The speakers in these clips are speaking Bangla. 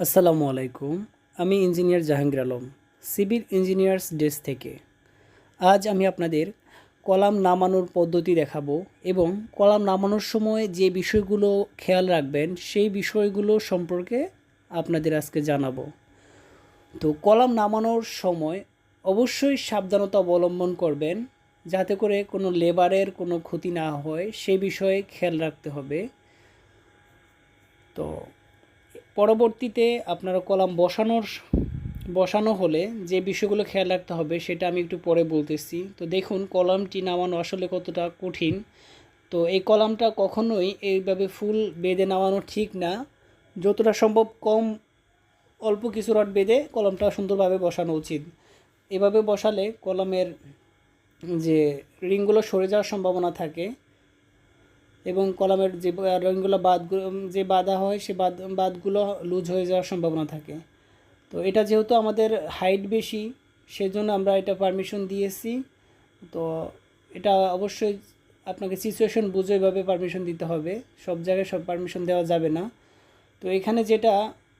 আসসালামু আলাইকুম, আমি engineer Jahangir Alam, civil engineers desk থেকে। আজ আমি আপনাদের কলাম নামানোর পদ্ধতি দেখাবো এবং কলাম নামানোর সময় যে বিষয়গুলো খেয়াল রাখবেন, সেই বিষয়গুলো সম্পর্কে আপনাদের আজকে জানাব। তো কলাম নামানোর সময় অবশ্যই সাবধানতা অবলম্বন করবেন, যাতে করে কোনো লেবারের কোনো ক্ষতি না হয় সেই বিষয়ে খেয়াল রাখতে হবে। তো পরবর্তীতে আপনারা কলাম বসানোর বসানো হলে যে বিষয়গুলো খেয়াল রাখতে হবে সেটা আমি একটু পরে বলতেছি। তো দেখুন, কলামটি নামানো আসলে কতটা কঠিন। তো এই কলামটা কখনোই এইভাবে ফুল বেঁধে নামানো ঠিক না। যতটা সম্ভব কম, অল্প কিছু রড বেঁধে কলমটা সুন্দরভাবে বসানো উচিত। এভাবে বসালে কলমের যে রিংগুলো সরে যাওয়ার সম্ভাবনা থাকে। এবং কলামের যে রিংগুলো বাদ যে বাঁধা হয়, সে বাদ বাদগুলো লুজ হয়ে যাওয়ার সম্ভাবনা থাকে। তো এটা যেহেতু আমাদের হাইট বেশি, সেজন্য আমরা এটা পারমিশন দিয়েছি। তো এটা অবশ্যই আপনাকে সিচুয়েশন বুঝে এভাবে পারমিশন দিতে হবে। সব জায়গায় সব পারমিশন দেওয়া যাবে না। তো এখানে যেটা,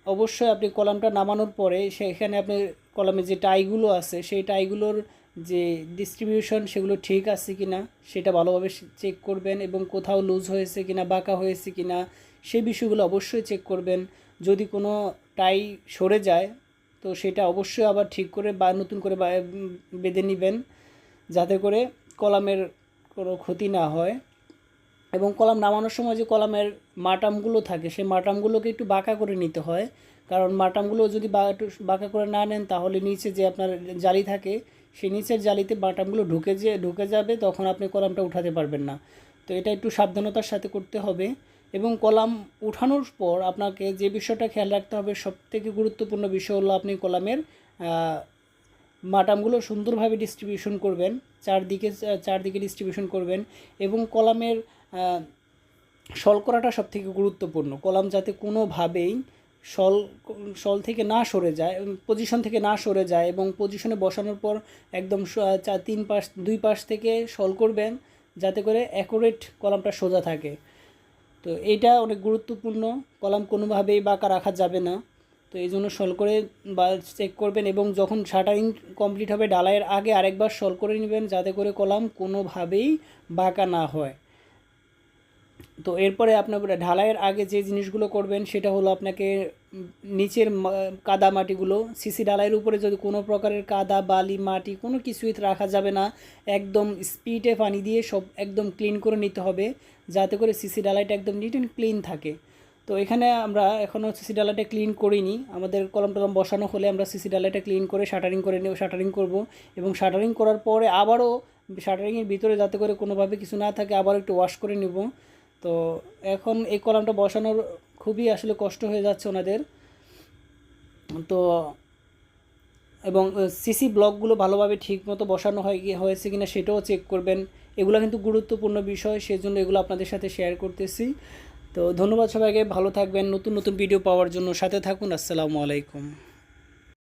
অবশ্যই আপনি কলামটা নামানোর পরে সেখানে আপনি কলামে যে টাইগুলো আছে, সেই টাইগুলোর যে ডিস্ট্রিবিউশন সেগুলো ঠিক আছে কি না সেটা ভালোভাবে চেক করবেন এবং কোথাও লুজ হয়েছে কি না বাঁকা হয়েছে কি না সেই বিষয়গুলো অবশ্যই চেক করবেন। যদি কোনো টাই সরে যায়, তো সেটা অবশ্যই আবার ঠিক করে বা নতুন করে বেঁধে নেবেন যাতে করে কলামের কোনো ক্ষতি না হয়। এবং কলাম নামানোর সময় যে কলামের মাটামগুলো থাকে, সেই মাটামগুলোকে একটু বাঁকা করে নিতে হয়। কারণ মাটামগুলো যদি বাঁকা করে না নেন, তাহলে নিচে যে আপনার জালি থাকে সেই নিচের জালিতে বাটামগুলো ঢুকে যে ঢুকে যাবে, তখন আপনি কলামটা উঠাতে পারবেন না। তো এটা একটু সাবধানতার সাথে করতে হবে এবং কলাম উঠানোর পর আপনাকে যে বিষয়টা খেয়াল রাখতে হবে, সবথেকে গুরুত্বপূর্ণ বিষয় হলো আপনি কলামের বাটামগুলো সুন্দরভাবে ডিস্ট্রিবিউশন করবেন, চারদিকে চারদিকে ডিস্ট্রিবিউশন করবেন এবং কলামের সল করাটা সবথেকে গুরুত্বপূর্ণ। কলাম যাতে কোনোভাবেই সল সল থেকে না সরে যায় পজিশন থেকে না সরে যায় এবং পজিশনে বসানোর পর একদম চার তিন পাশ, দুই পাশ থেকে সল করবেন যাতে করে অ্যাকুরেট কলামটা সোজা থাকে। তো এইটা অনেক গুরুত্বপূর্ণ, কলাম কোনোভাবেই বাঁকা রাখা যাবে না। তো এই জন্য সল করে বা চেক করবেন এবং যখন শাটারিং কমপ্লিট হবে, ডালাইয়ের আগে আরেকবার সল করে নেবেন যাতে করে কলাম কোনোভাবেই বাঁকা না হয়। তো এরপরে আপনার ঢালাইয়ের আগে যে জিনিসগুলো করবেন, সেটা হলো আপনাকে নিচের কাদা মাটিগুলো, সিসি ঢালাইয়ের উপরে যদি কোনো প্রকারের কাদা, বালি, মাটি কোনো কিছুই রাখা যাবে না, একদম স্পিডে পানি দিয়ে সব একদম ক্লিন করে নিতে হবে, যাতে করে সিসি ডালাইটা একদম নিট অ্যান্ড ক্লিন থাকে। তো এখানে আমরা এখনও সিসি ডালাইটা ক্লিন করিনি, আমাদের কলম টলম বসানো হলে আমরা সিসি ডালাইটা ক্লিন করে শাটারিং করে নেব, শাটারিং করব এবং শাটারিং করার পরে আবারও শাটারিংয়ের ভিতরে যাতে করে কোনোভাবে কিছু না থাকে, আবার একটু ওয়াশ করে নেব। তো এখন এই কলামটা বসানোর খুবই আসলে কষ্ট হয়ে যাচ্ছে ওনাদের। তো এবং সিসি ব্লকগুলো ভালোভাবে ঠিক মতো বসানো হয় হয়েছে কিনা সেটাও চেক করবেন। এগুলো কিন্তু গুরুত্বপূর্ণ বিষয়, সেজন্য এগুলো আপনাদের সাথে শেয়ার করতেছি। তো ধন্যবাদ সবাইকে, ভালো থাকবেন, নতুন নতুন ভিডিও পাওয়ার জন্য। সাথে থাকুন, আসসালামু আলাইকুম।